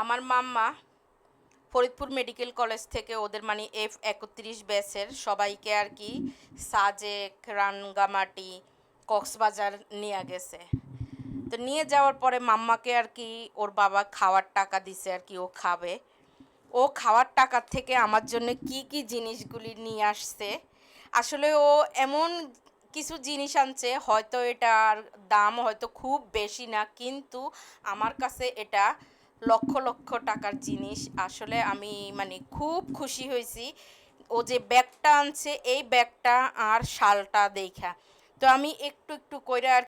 আমার মাম্মা Faridpur medical college থেকে ওদের মানে এফ একত্রিশ ব্যাচের সবাইকে আর কি সাজেক, রাঙ্গামাটি, কক্সবাজার নিয়ে গেছে। তো নিয়ে যাওয়ার পরে মাম্মাকে আর কি ওর বাবা খাওয়ার টাকা দিছে আর কি ও খাবে। ও খাওয়ার টাকার থেকে আমার জন্য কি কি জিনিসগুলি নিয়ে আসছে। আসলে ও এমন কিছু জিনিস আনছে, হয়তো এটার দাম হয়তো খুব বেশি না, কিন্তু আমার কাছে এটা লক্ষ লক্ষ টাকার জিনিস। আসলে আমি মানে খুব খুশি হয়েছি। ও যে ব্যাগটা আনছে, এই ব্যাগটা আর শালটা দেখা। তো আমি একটু একটু কইরা আর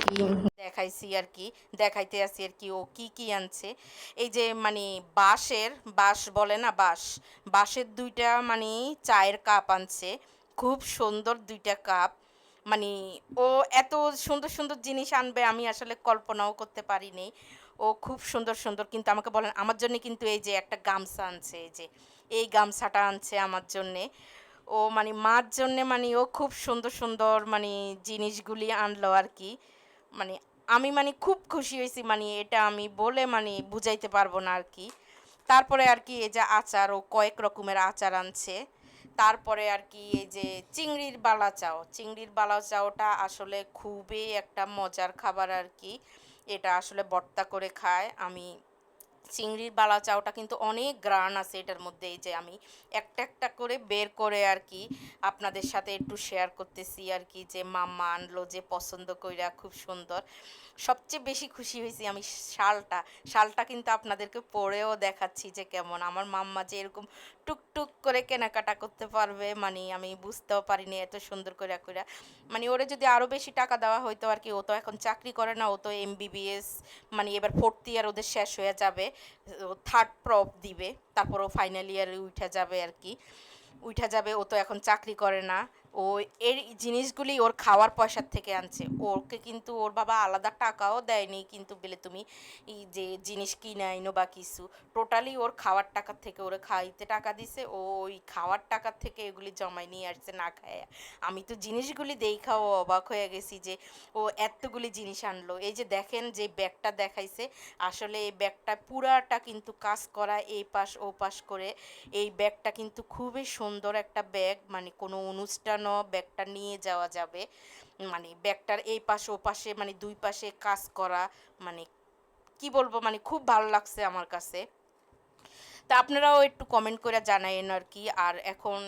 কি দেখাইছি আর কি, দেখাইতে আছি আর কি ও কি কি আনছে। এই যে মানে বাঁশের, বাঁশ বলে না বাঁশ? বাঁশের দুইটা মানে চায়ের কাপ আনছে। খুব সুন্দর দুইটা কাপ। মানে ও এত সুন্দর সুন্দর জিনিস আনবে আমি আসলে কল্পনাও করতে পারিনি। ও খুব সুন্দর সুন্দর কিন্তু আমাকে বলেন, আমার জন্য কিন্তু এই যে একটা গামছা আনছে, এই যে এই গামছাটা আনছে আমার জন্যে। ও মানে মার জন্যে মানে ও খুব সুন্দর সুন্দর মানে জিনিসগুলি আনলো আর কি। মানে আমি মানে খুব খুশি হয়েছি মানে এটা আমি বলে মানে বুঝাইতে পারব না আর কি। তারপরে আর কি এই যে আচার, ও কয়েক রকমের আচার আনছে। তারপরে আর কি এই যে চিংড়ির বালা চাও, চিংড়ির বালা চাওটা আসলে খুবই একটা মজার খাবার আর কি। এটা আসলে বর্তা করে খায়। আমি চিংড়ির বালা চাওটা কিন্তু অনেক গ্রান আছে এটার মধ্যে, এই যে আমি একটা একটা করে বের করে আর কি আপনাদের সাথে একটু শেয়ার করতেছি আর কি, যে মাম্মা আনলো, যে পছন্দ কইরা খুব সুন্দর। সবচেয়ে বেশি খুশি হয়েছি আমি শালটা। শালটা কিন্তু আপনাদেরকে পরেও দেখাচ্ছি যে কেমন। আমার মাম্মা যে এরকম টুকটুক করে কেনাকাটা করতে পারবে মানে আমি বুঝতেও পারিনি এত সুন্দর করে কইরা। মানে ওরে যদি আরও বেশি টাকা দেওয়া হয়তো আর কি, ও তো এখন চাকরি করে না, ও তো এমবিবিএস মানে এবার ফোর্থ ইয়ার ওদের শেষ হয়ে যাবে। থার্ড প্রপ দিবে তারপর ও ফাইনাল ইয়ারে উঠে যাবে আর কি। উঠে যাবে, ও তো এখন চাকরি করে না। ও এর জিনিসগুলি ওর খাওয়ার পয়সার থেকে আনছে। ওকে কিন্তু ওর বাবা আলাদা টাকাও দেয়নি, কিন্তু বলে তুমি যে জিনিস কিনে আইনো বা কিছু টোটালি ওর খাওয়ার টাকার থেকে ওরা খাইতে টাকা দিছে, ও ওই খাওয়ার টাকার থেকে এগুলি জমাই নিয়ে আসছে না খায় আমি তো জিনিসগুলি দেখাও অবাক হয়ে গেছি যে ও এতগুলি জিনিস আনলো। এই যে দেখেন যে ব্যাগটা দেখাইছে, আসলে এই ব্যাগটা পুরাটা কিন্তু কাজ করা এই পাশ ও পাশ করে। এই ব্যাগটা কিন্তু খুবই সুন্দর একটা ব্যাগ মানে কোনো অনুষ্ঠানও ব্যাগটা নিয়ে যাওয়া যাবে। মানে ব্যাগটার এই পাশে, ও পাশে মানে দুই পাশে কাজ করা মানে কি বলব মানে খুব ভালো লাগছে আমার কাছে। তা আপনারাও একটু কমেন্ট করে জানাইন আর কি। আর এখন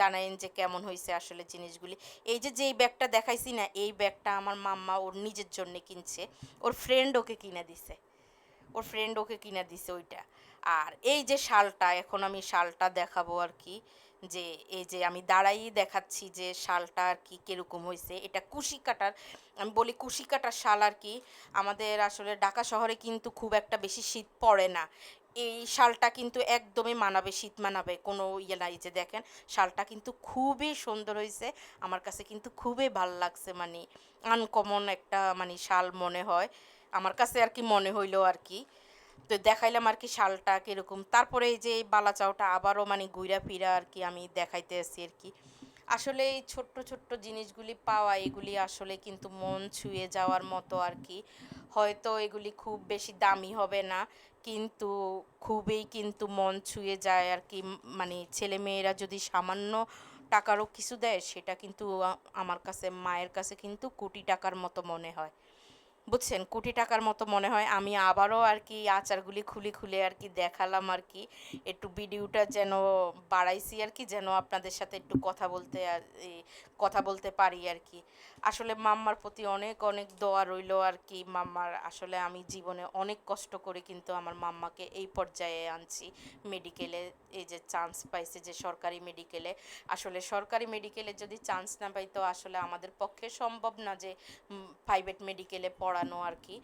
জানাইন যে কেমন হয়েছে আসলে জিনিসগুলি। এই যে, যেই ব্যাগটা দেখাইছি না, এই ব্যাগটা আমার মাম্মা ওর নিজের জন্য কিনছে। ওর ফ্রেন্ড ওকে কিনে দিছে। ওর ফ্রেন্ড ওকে কিনে দিছে ওইটা। আর এই যে শালটা, এখন আমি শালটা দেখাবো আর কি। যে এই যে আমি দাঁড়াই দেখাচ্ছি যে শালটা আর কি কীরকম হয়েছে এটা কুশি কাটার আমি বলি কুশি কাটার শাল আর কি, আমাদের আসলে ঢাকা শহরে কিন্তু খুব একটা বেশি শীত পড়ে না। এই শালটা কিন্তু একদমই মানাবে, শীত মানাবে, কোনো ইয়ে নাই যে দেখেন, শালটা কিন্তু খুবই সুন্দর হয়েছে আমার কাছে কিন্তু খুবই ভালো লাগছে মানে আনকমন একটা মানে শাল মনে হয়, আমার কাছে আর কি মনে হইল আর কি। তো দেখাইলাম আর কি শালটা কীরকম। তারপরে এই যে বালা চাউটা আবারও মানে গুইরা ফিরা আর কি আমি দেখাইতে আসি আর কি। আসলে এই ছোট্ট ছোট্ট জিনিসগুলি পাওয়া, এগুলি আসলে কিন্তু মন ছুঁয়ে যাওয়ার মতো আর কি। হয়তো এগুলি খুব বেশি দামি হবে না, কিন্তু খুবই কিন্তু মন ছুঁয়ে যায় আর কি। মানে ছেলেমেয়েরা যদি সামান্য টাকারও কিছু দেয়, সেটা কিন্তু আমার কাছে, মায়ের কাছে কিন্তু কোটি টাকার মতো মনে হয়। বুঝছেন? কোটি টাকার মতো মনে হয় আমি আবারও আর কি আচারগুলি খুলে খুলে আর কি দেখালাম আর কি। একটু ভিডিওটা যেন বাড়াইছি আর কি, যেন আপনাদের সাথে একটু কথা বলতে কথা বলতে পারি আর কি। আসলে মাম্মার প্রতি অনেক অনেক দোয়া রইল আর কি মাম্মার। আসলে আমি জীবনে অনেক কষ্ট করে কিন্তু আমার মাম্মাকে এই পর্যায়ে আনছি। মেডিকেলে এই যে চান্স পাইছে যে সরকারি মেডিকেলে। আসলে সরকারি মেডিকেলে যদি চান্স না পাই তো আসলে আমাদের পক্ষে সম্ভব না যে প্রাইভেট মেডিকেলে পড়ানো আর কি।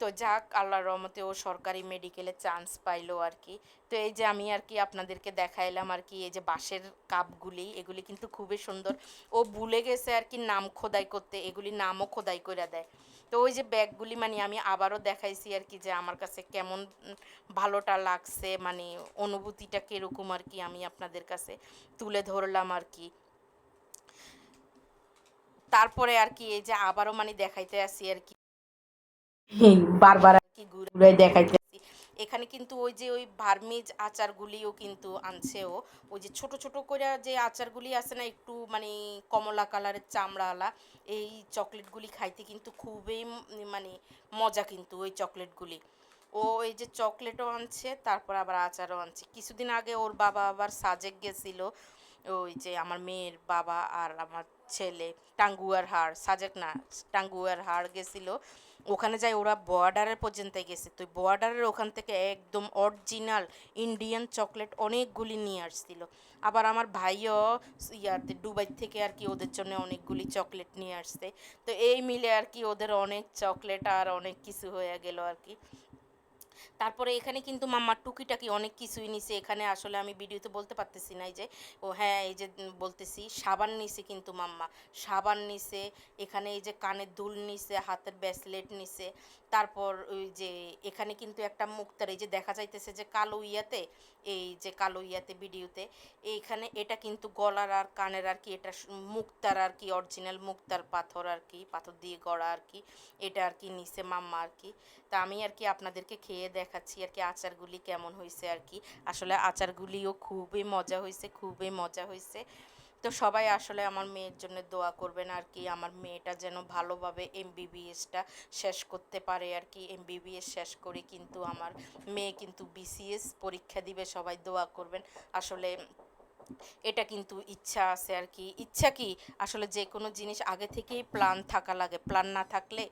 তো যাক, আল্লাহর রহমতে ও সরকারি মেডিকেলে চান্স পাইলো আর কি। তো এই যে আমি আর কি আপনাদেরকে দেখাইলাম আর কি, এই যে বাঁশের কাপগুলি, এগুলি কিন্তু খুবই সুন্দর। ও ভুলে গেছে আর কি নাম খোদাই করতে, এগুলি নামও খোদাই করে দেয়। তো ওই যে ব্যাগগুলি মানে আমি আবারও দেখাইছি আর কি যে আমার কাছে কেমন ভালোটা লাগছে মানে অনুভূতিটা কীরকম আর কি আমি আপনাদের কাছে তুলে ধরলাম আর কি। তারপরে আর কি এই যে আবারও মানে দেখাইতে আসি আর কি। বারবার আর কি ঘুরে দেখাইতে আসি কিন্তু ওই যে ওই ভার্মিজ আচারগুলিও কিন্তু আনছে ও। ওই যে ছোট ছোট করে যে আচারগুলি আছে না, একটু মানে কমলা কালারের চামড়াওয়ালা এই চকলেটগুলি খাইতে কিন্তু খুবই মানে মজা কিন্তু ওই চকলেটগুলি। ও এই যে চকলেটও আনছে, তারপর আবার আচারও আনছে। কিছুদিন আগে ওর বাবা আবার সাজেক গেছিল ওই যে আমার মেয়ের বাবা আর আমার ছেলে, টাঙ্গুয়ার হাড়, সাজেক না, টাঙ্গুয়ার হাড় গেছিল। ওখানে যাই ওরা বর্ডারের পর্যন্ত গেছে। তো বর্ডারের ওখান থেকে একদম অরিজিনাল ইন্ডিয়ান চকলেট অনেকগুলি নিয়ে আসছিল। আবার আমার ভাইও ইয়াতে দুবাই থেকে আর কি ওদের জন্য অনেকগুলি চকলেট নিয়ে আসছে। তো এই মিলে আর কি ওদের অনেক চকলেট আর অনেক কিছু হয়ে গেল আর কি। তারপরে এখানে কিন্তু মাম্মার টুকিটাকি অনেক কিছুই নিছে। এখানে আসলে আমি ভিডিওতে বলতে পারতেছি না এই যে, ও হ্যাঁ এই যে বলতেছি, সাবান নিছে কিন্তু মাম্মা। সাবান নিছে, এখানে এই যে কানের দুল নিছে, হাতের ব্রেসলেট নিছে। তারপর ওই যে এখানে কিন্তু একটা মুক্তার, এই যে দেখা যাইতেছে যে কালো ইয়াতে, এই যে কালো ইয়াতে ভিডিওতে, এইখানে এটা কিন্তু গলার আর কানের আর কি, এটা মুক্তার আর কি অরিজিনাল মুক্তার পাথর আর কি, পাথর দিয়ে গড়া আর কি, এটা আর কি নিচে মাম্মা আর কি। তা আমি আর কি আপনাদেরকে খেয়ে দেখাচ্ছি আর কি আচারগুলি কেমন হয়েছে আর কি। আসলে আচারগুলিও খুবই মজা হয়েছে খুবই মজা হয়েছে তো সবাই আসলে আমার মেয়ের জন্য দোয়া করবেন আর কি, আমার মেয়েটা যেন ভালোভাবে এমবিবিএসটা শেষ করতে পারে আর কি। এমবিবিএস শেষ করে কিন্তু আমার মেয়ে কিন্তু বিসিএস পরীক্ষা দিবে, সবাই দোয়া করবেন। আসলে এটা কিন্তু ইচ্ছা আছে আর কি। ইচ্ছা কি? আসলে যে কোনো জিনিস আগে থেকেই প্ল্যান থাকা লাগে। প্ল্যান না থাকলে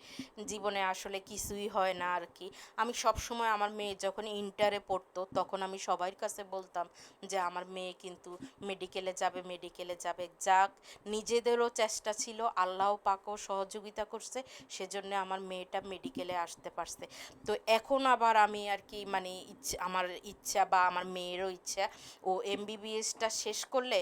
জীবনে আসলে কিছুই হয় না আর কি। আমি সব সময় আমার মেয়ে যখন ইন্টারে পড়তো, তখন আমি সবার কাছে বলতাম যে, আমার মেয়ে কিন্তু মেডিকেলে যাবে মেডিকেলে যাবে। যাক, নিজেদেরও চেষ্টা ছিল। আল্লাহ পাকও সহযোগিতা করছে, সেজন্য আমার মেয়েটা মেডিকেলে আসতে পারছে। তো এখন আবার আমি আর কি মানে ইচ্ছা, আমার ইচ্ছা বা আমার মেয়েরও ইচ্ছা, ও এমবিবিএসটা শেষ করলে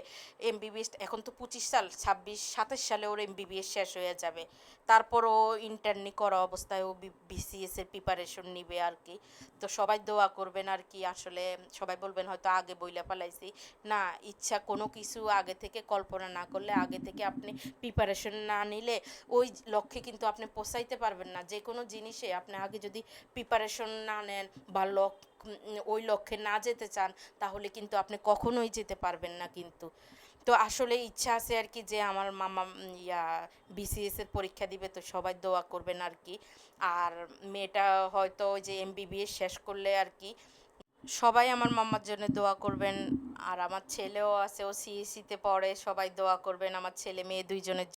এমবিবিএস এখন তো পঁচিশ সাল, ছাব্বিশ, সাতাশ সালে ওর এমবিবিএস শেষ হয়ে যাবে। তারপর ও ইন্টার্নি করা অবস্থায় ও বিসিএস এর প্রিপারেশন নিবে আর কি। তো সবাই দোয়া করবেন আর কি, আসলে সবাই বলবেন, হয়তো আগে বইলা পালাইছি। না, ইচ্ছা কোনো কিছু আগে থেকে কল্পনা না করলে, আগে থেকে আপনি প্রিপারেশন না নিলে ওই লক্ষ্যে কিন্তু আপনি পৌঁছাইতে পারবেন না। যে কোনো জিনিসে আপনি আগে যদি প্রিপারেশন না নেন বা লক্ষ্য ওই লক্ষ্যে না যেতে চান, তাহলে কিন্তু আপনি কখনোই যেতে পারবেন না কিন্তু। তো আসলে ইচ্ছা আছে আর কি যে আমার মামা ইয়া বিসিএস এর পরীক্ষা দিবে, তো সবাই দোয়া করবেন আর কি। আর মেয়েটা হয়তো যে এমবিবিএস শেষ করলে আর কি, সবাই আমার মাম্মার জন্য দোয়া করবেন। আর আমার ছেলেও আছে, ও সিএসিতে পড়ে, সবাই দোয়া করবেন। আমার ছেলে, মেয়ে দুইজনের